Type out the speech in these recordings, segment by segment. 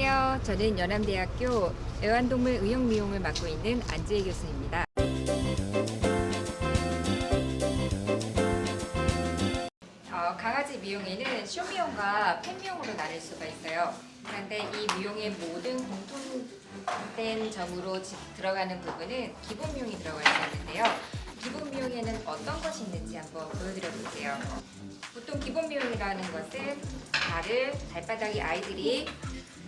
안녕하세요. 저는 연암대학교 애완동물 의용미용을 맡고 있는 안지혜 교수입니다. 어, 강아지 미용에는 쇼미용과 펫미용으로 나눌 수가 있어요. 그런데 이 미용의 모든 공통된 점으로 지- 들어가는 부분은 기본 미용이 들어가 있는데요. 기본 미용에는 어떤 것이 있는지 한번 보여드려 볼게요. 보통 기본 미용이라는 것은 발을 발바닥이 아이들이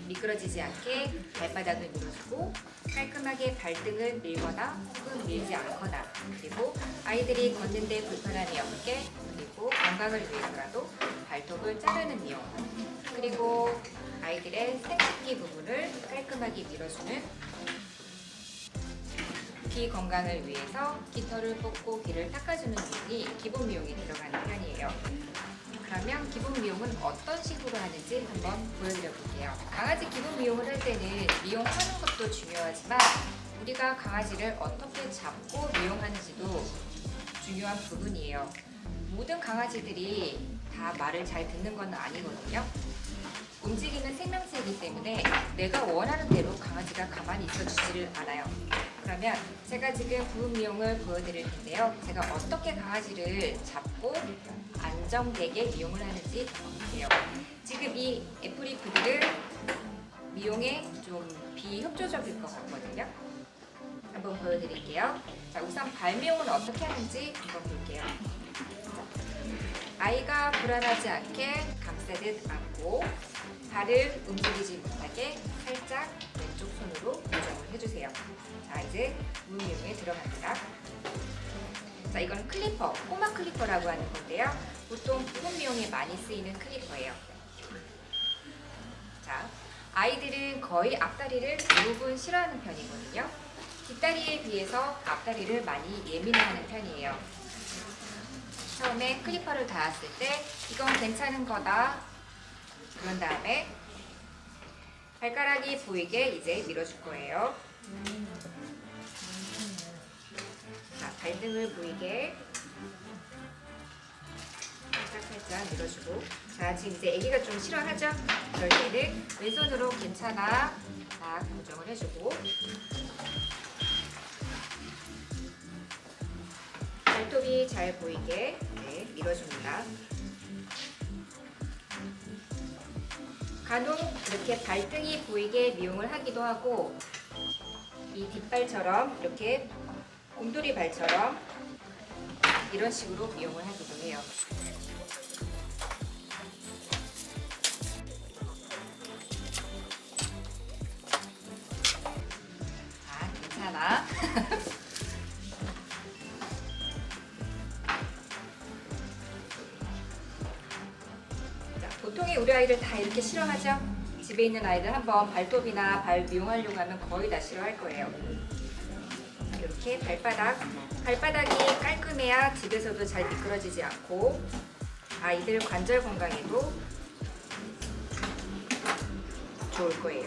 미끄러지지 않게 발바닥을 밀어주고 깔끔하게 발등을 밀거나 혹은 밀지 않거나 그리고 아이들이 걷는데 불편함이 없게 그리고 건강을 위해서라도 발톱을 자르는 미용 그리고 아이들의 생식기 부분을 깔끔하게 밀어주는 귀 건강을 위해서 깃털을 뽑고 귀를 닦아주는 미용이 기본 미용에 들어가는 편이에요. 그러면 기본 미용은 어떤 식으로 하는지 한번 보여드려 볼게요. 강아지 기본 미용을 할 때는 미용하는 것도 중요하지만 우리가 강아지를 어떻게 잡고 미용하는지도 중요한 부분이에요. 모든 강아지들이 다 말을 잘 듣는 건 아니거든요. 움직이는 생명체이기 때문에 내가 원하는 대로 강아지가 가만히 있어주지를 않아요. 그러면 제가 지금 부분 미용을 보여드릴 텐데요. 제가 어떻게 강아지를 잡고 안정되게 미용을 하는지 볼게요. 지금 이 애플리프들은 미용에 좀 비협조적일 것 같거든요. 한번 보여드릴게요. 자, 우선 발 미용은 어떻게 하는지 한번 볼게요. 아이가 불안하지 않게 감싸듯 안고 발을 움직이지 못하게 살짝 왼쪽 손으로 고정을 해주세요. 자, 이제 물 미용에 들어갑니다. 자, 이건 클리퍼, 꼬마 클리퍼라고 하는 건데요. 보통 부분 미용에 많이 쓰이는 클리퍼예요. 자, 아이들은 거의 앞다리를 대부분 싫어하는 편이거든요. 뒷다리에 비해서 앞다리를 많이 예민해하는 편이에요. 처음에 클리퍼를 닿았을 때 이건 괜찮은 거다. 그런 다음에 발가락이 보이게 이제 밀어줄 거예요. 자, 발등을 보이게. 살짝 살짝 밀어주고. 자 지금 이제 아기가 좀 싫어하죠? 그럴 때는 왼손으로 괜찮아. 딱 고정을 해주고. 발톱이 잘 보이게. 네, 밀어줍니다. 간혹 이렇게 발등이 보이게 미용을 하기도 하고 이 뒷발처럼 이렇게 곰돌이 발처럼 이런 식으로 미용을 하기도 해요. 아, 괜찮아. 자, 보통의 우리 아이들 다 이렇게 싫어하죠? 집에 있는 아이들 한번 발톱이나 발 미용하려고 하면 거의 다 싫어할 거예요. 이렇게 발바닥, 발바닥이 깔끔해야 집에서도 잘 미끄러지지 않고 아이들 관절 건강에도 좋을 거예요.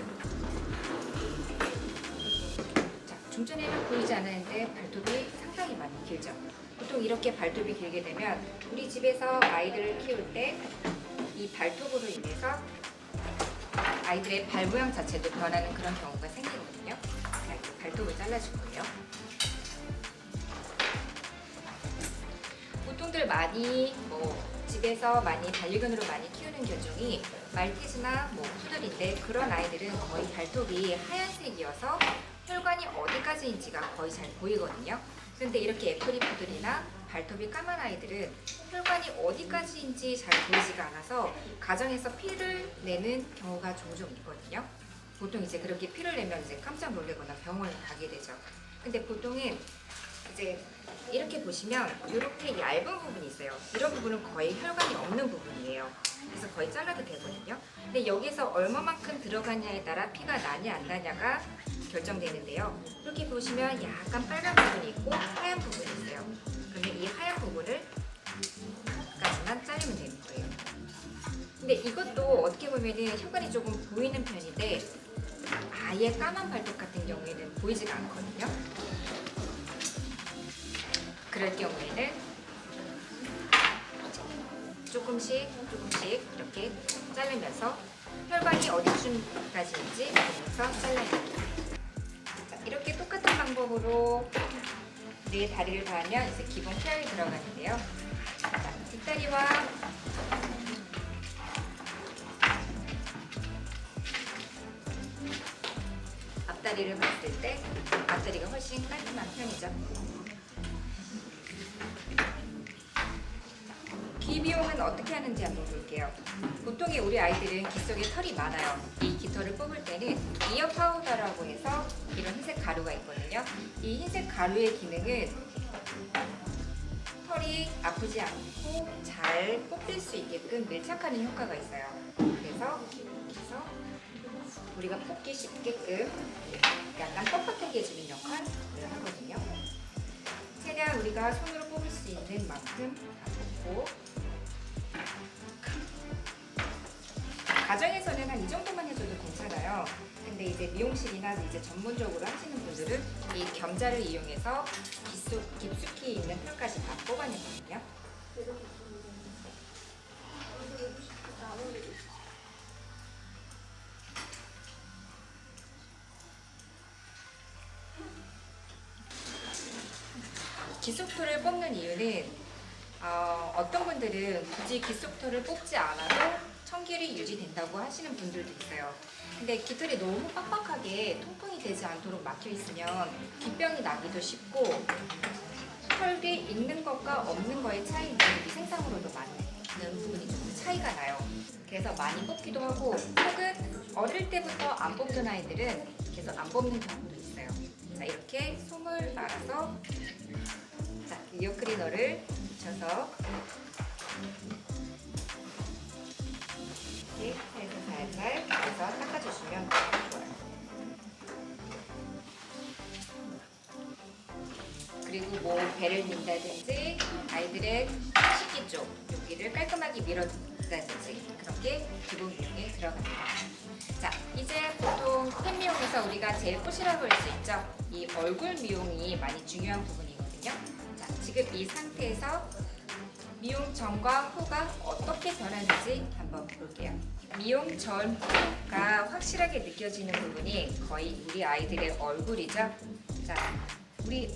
자, 좀 전에는 보이지 않았는데 발톱이 상당히 많이 길죠. 보통 이렇게 발톱이 길게 되면 우리 집에서 아이들을 키울 때 이 발톱으로 인해서 아이들의 발 모양 자체도 변하는 그런 경우가 생기거든요. 발톱을 잘라줄 거예요. 보통들 많이 뭐 집에서 많이 반려견으로 많이 키우는 견종이 말티즈나 뭐 푸들인데 그런 아이들은 거의 발톱이 하얀색이어서 혈관이 어디까지인지가 거의 잘 보이거든요. 근데 이렇게 애플리푸들이나 발톱이 까만 아이들은 혈관이 어디까지인지 잘 보이지가 않아서 가정에서 피를 내는 경우가 종종 있거든요. 보통 이제 그렇게 피를 내면 이제 깜짝 놀래거나 병원을 가게 되죠. 근데 보통은 이제 이렇게 보시면 이렇게 얇은 부분이 있어요. 이런 부분은 거의 혈관이 없는 부분이에요. 그래서 거의 잘라도 되거든요. 근데 여기서 얼마만큼 들어가냐에 따라 피가 나냐 안 나냐가 결정되는데요. 이렇게 보시면 약간 빨간 부분이 있고 하얀 부분이 있어요. 그러면 이 하얀 부분을 까지만 자르면 되는 거예요. 근데 이것도 어떻게 보면은 혈관이 조금 보이는 편인데 아예 까만 발톱 같은 경우에는 보이지가 않거든요. 그럴 경우에는 조금씩 조금씩 이렇게 자르면서 혈관이 어디쯤까지인지 보면서 잘라야 됩니다. 자, 이렇게 똑같은 방법으로 내 다리를 다 하면 이제 기본 케어에 들어가는데요. 자, 뒷다리와 앞다리를 봤을 때 앞다리가 훨씬 깔끔한 편이죠. 귀 비용은 어떻게 하는지 한번 볼게요. 보통의 우리 아이들은 귀 속에 털이 많아요. 이 깃털을 뽑을 때는 이어 파우더라고 해서 이런 흰색 가루가 있거든요. 이 흰색 가루의 기능은 털이 아프지 않고 잘 뽑힐 수 있게끔 밀착하는 효과가 있어요. 그래서 그래서 우리가 뽑기 쉽게끔 약간 뻣뻣하게 해주는 역할을 하거든요. 우리가 손으로 뽑을 수 있는 만큼 다 뽑고 가정에서는 한 이 정도만 해줘도 괜찮아요. 근데 이제 미용실이나 이제 전문적으로 하시는 분들은 이 겸자를 이용해서 깊숙, 깊숙이 있는 털까지 다 뽑아내거든요. 기속토를 뽑는 이유는 어, 어떤 분들은 굳이 기속토를 뽑지 않아도 청결이 유지된다고 하시는 분들도 있어요. 근데 깃털이 너무 빡빡하게 통풍이 되지 않도록 막혀 있으면 깃병이 나기도 쉽고 털이 있는 것과 없는 거의 차이는 위생상으로도 많은 부분이 좀 차이가 나요. 그래서 많이 뽑기도 하고 혹은 어릴 때부터 안 뽑던 아이들은 계속 안 뽑는 경우도 있어요. 자 이렇게 솜을 말아서 자, 이어 클리너를 묻혀서 이렇게 해서 살살 해서 닦아주시면 좋아요. 그리고 뭐 배를 민다든지 아이들의 식기 쪽 여기를 깔끔하게 밀어준다 든지 그렇게 기본 미용에 들어갑니다. 자, 이제 보통 팬 미용에서 우리가 제일 꼬시라고 할 수 있죠. 이 얼굴 미용이 많이 중요한 부분이거든요. 자, 지금 이 상태에서 미용 전과 후가 어떻게 변하는지 한번 볼게요. 미용 전 후가 확실하게 느껴지는 부분이 거의 우리 아이들의 얼굴이죠. 자, 우리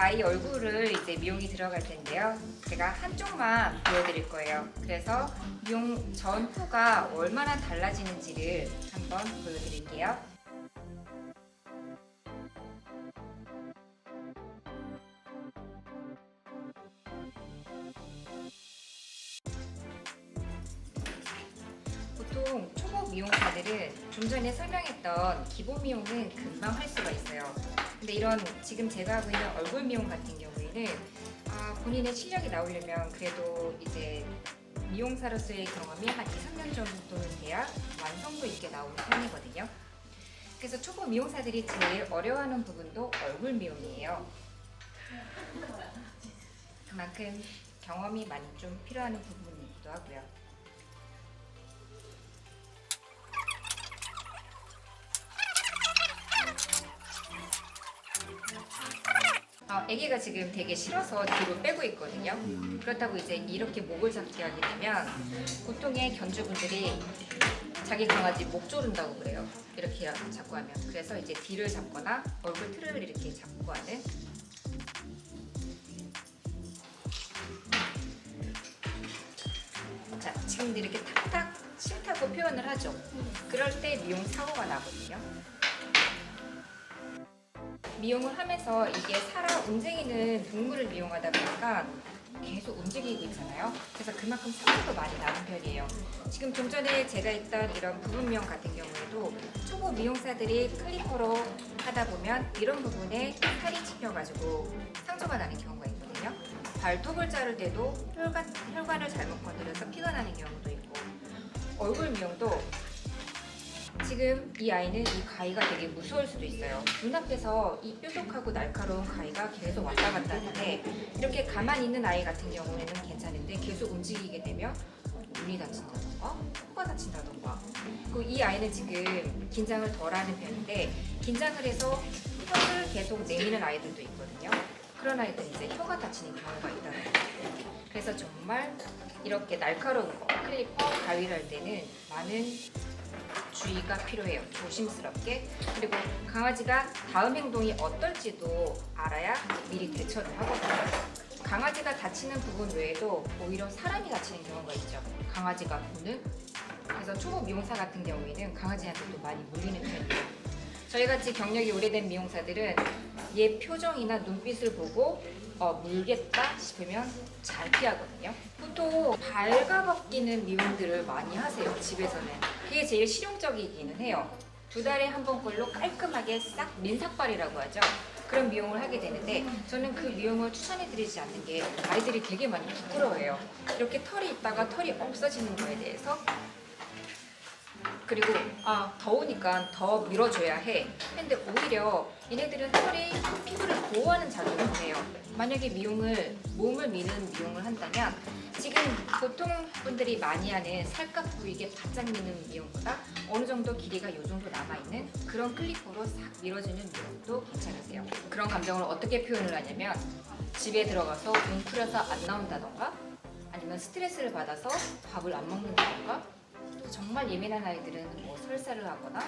아이 얼굴을 이제 미용이 들어갈 텐데요. 제가 한쪽만 보여드릴 거예요. 그래서 미용 전 후가 얼마나 달라지는지를 한번 보여드릴게요. 보통 미용사들은 좀 전에 설명했던 기본 미용은 금방 할 수가 있어요. 근데 이런 지금 제가 하고 있는 얼굴 미용 같은 경우에는 아, 본인의 실력이 나오려면 그래도 이제 미용사로서의 경험이 한 2, 3년 정도는 돼야 완성도 있게 나오는 편이거든요. 그래서 초보 미용사들이 제일 어려워하는 부분도 얼굴 미용이에요. 그만큼 경험이 많이 좀 필요한 부분이기도 하고요. 아기가 지금 되게 싫어서 뒤로 빼고 있거든요. 그렇다고 이제 이렇게 목을 잡게 하게 되면 보통의 견주분들이 자기 강아지 목 조른다고 그래요. 이렇게 잡고 하면. 그래서 이제 뒤를 잡거나 얼굴 틀을 이렇게 잡고 하는. 자, 지금 이렇게 탁탁 싫다고 표현을 하죠. 그럴 때 미용 사고가 나거든요. 미용을 하면서 이게 살아 움직이는 동물을 미용하다 보니까 계속 움직이고 있잖아요. 그래서 그만큼 사고도 많이 나는 편이에요. 지금 좀 전에 제가 했던 이런 부분 미용 같은 경우에도 초보 미용사들이 클리퍼로 하다 보면 이런 부분에 살이 찝혀가지고 상처가 나는 경우가 있거든요. 발톱을 자를 때도 혈관, 혈관을 잘못 건드려서 피가 나는 경우도 있고 얼굴 미용도 지금 이 아이는 이 가위가 되게 무서울 수도 있어요. 눈앞에서 이 뾰족하고 날카로운 가위가 계속 왔다 갔다 하는데 이렇게 가만히 있는 아이 같은 경우에는 괜찮은데 계속 움직이게 되면 눈이 다친다던가 코가 다친다던가 그리고 이 아이는 지금 긴장을 덜 하는 편인데 긴장을 해서 혀를 계속 내미는 아이들도 있거든요. 그런 아이들은 이제 혀가 다치는 경우가 있다는 거예요. 그래서 정말 이렇게 날카로운 거, 클리퍼, 가위를 할 때는 많은 주의가 필요해요. 조심스럽게. 그리고 강아지가 다음 행동이 어떨지도 알아야 미리 대처를 하거든요. 강아지가 다치는 부분 외에도 오히려 사람이 다치는 경우가 있죠. 강아지가 보는. 그래서 초보 미용사 같은 경우에는 강아지한테도 많이 물리는 편이에요. 저희 같이 경력이 오래된 미용사들은 얘 표정이나 눈빛을 보고 어, 물겠다 싶으면 잘 피하거든요. 보통 발가벗기는 미용들을 많이 하세요, 집에서는. 그게 제일 실용적이기는 해요. 두 달에 한번 걸로 깔끔하게 싹 민삭발이라고 하죠. 그런 미용을 하게 되는데 저는 그 미용을 추천해드리지 않는 게 아이들이 되게 많이 부끄러워해요. 이렇게 털이 있다가 털이 없어지는 거에 대해서 그리고 아 더우니까 더 밀어줘야 해. 근데 오히려 얘네들은 털이 피부를 보호하는 작용을 해요. 만약에 미용을 몸을 미는 미용을 한다면 지금 보통 분들이 많이 하는 살갗 부위에 바짝 미는 미용보다 어느 정도 길이가 이 정도 남아 있는 그런 클리퍼로 싹 밀어주는 미용도 괜찮으세요. 그런 감정을 어떻게 표현을 하냐면 집에 들어가서 웅크려서 안 나온다던가 아니면 스트레스를 받아서 밥을 안 먹는다던가 정말 예민한 아이들은 뭐 설사를 하거나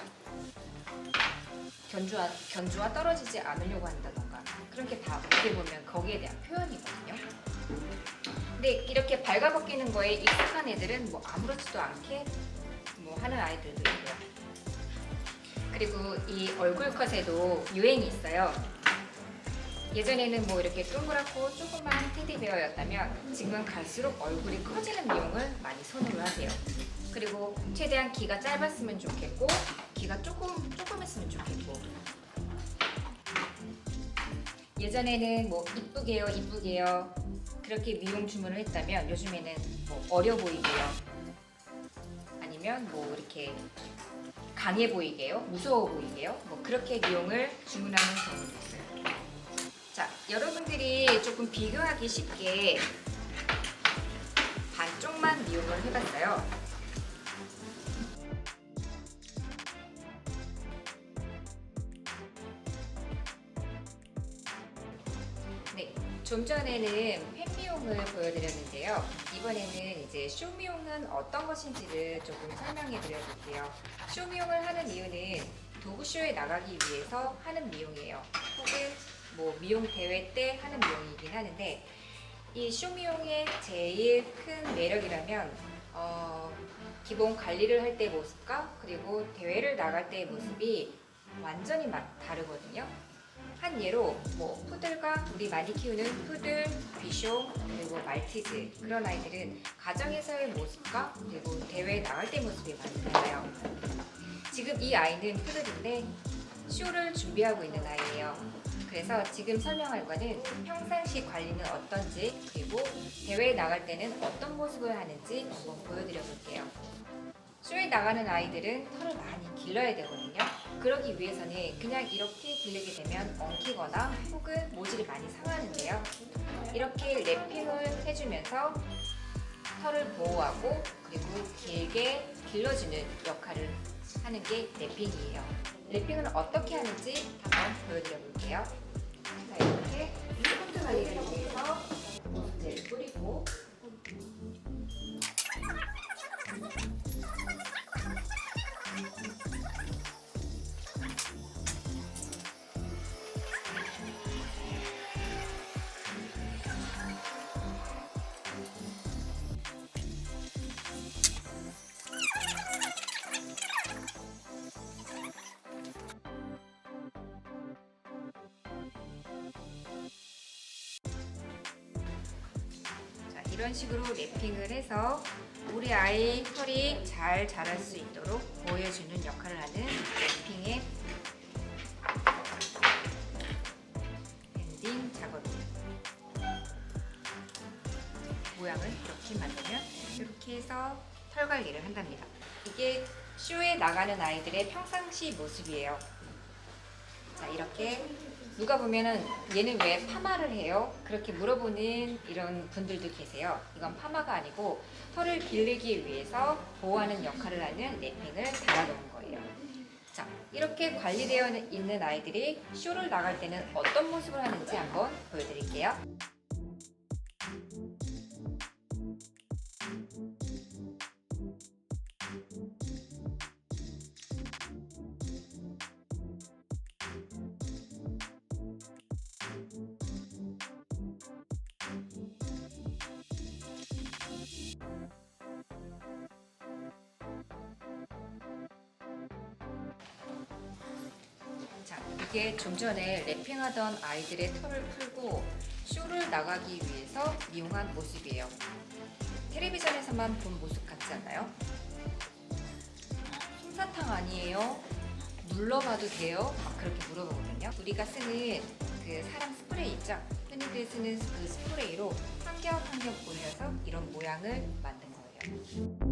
견주와, 견주와 떨어지지 않으려고 한다던가 그런 게 다 어떻게 보면 거기에 대한 표현이거든요. 근데 이렇게 발가벗기는 거에 익숙한 애들은 뭐 아무렇지도 않게 뭐 하는 아이들도 있고요. 그리고 이 얼굴 컷에도 유행이 있어요. 예전에는 뭐 이렇게 동그랗고 조그만 테디베어였다면 지금은 갈수록 얼굴이 커지는 미용을 많이 선호를 하세요. 그리고 최대한 귀가 짧았으면 좋겠고 귀가 조금 조금 했으면 좋겠고. 예전에는 뭐 이쁘게요 이쁘게요 그렇게 미용 주문을 했다면 요즘에는 뭐 어려 보이게요. 아니면 뭐 이렇게 강해 보이게요 무서워 보이게요 뭐 그렇게 미용을 주문하는 경우도 있어요. 자 여러분들이 조금 비교하기 쉽게 반쪽만 미용을 해봤어요 좀 전에는 팬 미용을 보여드렸는데요. 이번에는 이제 쇼 미용은 어떤 것인지를 조금 설명해 드려볼게요. 쇼 미용을 하는 이유는 도구쇼에 나가기 위해서 하는 미용이에요. 혹은 뭐 미용 대회 때 하는 미용이긴 하는데 이 쇼 미용의 제일 큰 매력이라면 어, 기본 관리를 할 때 모습과 그리고 대회를 나갈 때의 모습이 완전히 막 다르거든요. 한 예로 뭐 푸들과 우리 많이 키우는 푸들, 비숑 그리고 말티즈 그런 아이들은 가정에서의 모습과 그리고 대회에 나갈 때 모습이 많이 달라요. 지금 이 아이는 푸들인데 쇼를 준비하고 있는 아이예요. 그래서 지금 설명할 거는 평상시 관리는 어떤지 그리고 대회에 나갈 때는 어떤 모습을 하는지 한번 보여드려 볼게요. 쇼에 나가는 아이들은 털을 많이 길러야 되거든요. 그러기 위해서는 그냥 이렇게 기르게 되면 엉키거나 혹은 모질이 많이 상하는데요. 이렇게 랩핑을 해주면서 털을 보호하고 그리고 길게 길러주는 역할을 하는 게 랩핑이에요. 랩핑은 어떻게 하는지 한번 보여드려 볼게요. 자, 이렇게 스포트 관리를 위해서 모습제를 뿌리고 이런 식으로 랩핑을 해서 우리 아이 털이 잘 자랄 수 있도록 보여주는 역할을 하는 랩핑의 밴딩 작업입니다. 모양을 이렇게 만들면 이렇게 해서 털 관리를 한답니다. 이게 쇼에 나가는 아이들의 평상시 모습이에요. 자, 이렇게 누가 보면은 얘는 왜 파마를 해요? 그렇게 물어보는 이런 분들도 계세요. 이건 파마가 아니고 털을 기르기 위해서 보호하는 역할을 하는 랩핑을 달아놓은 거예요. 자, 이렇게 관리되어 있는 아이들이 쇼를 나갈 때는 어떤 모습을 하는지 한번 보여드릴게요. 이게 좀 전에 랩핑하던 아이들의 털을 풀고 쇼를 나가기 위해서 이용한 모습이에요. 텔레비전에서만 본 모습 같지 않나요? 솜사탕 아니에요? 물러봐도 돼요? 막 그렇게 물어보거든요. 우리가 쓰는 그 사람 스프레이 있죠? 흔히들 쓰는 그 스프레이로 한 겹 한 겹 올려서 이런 모양을 만든 거예요.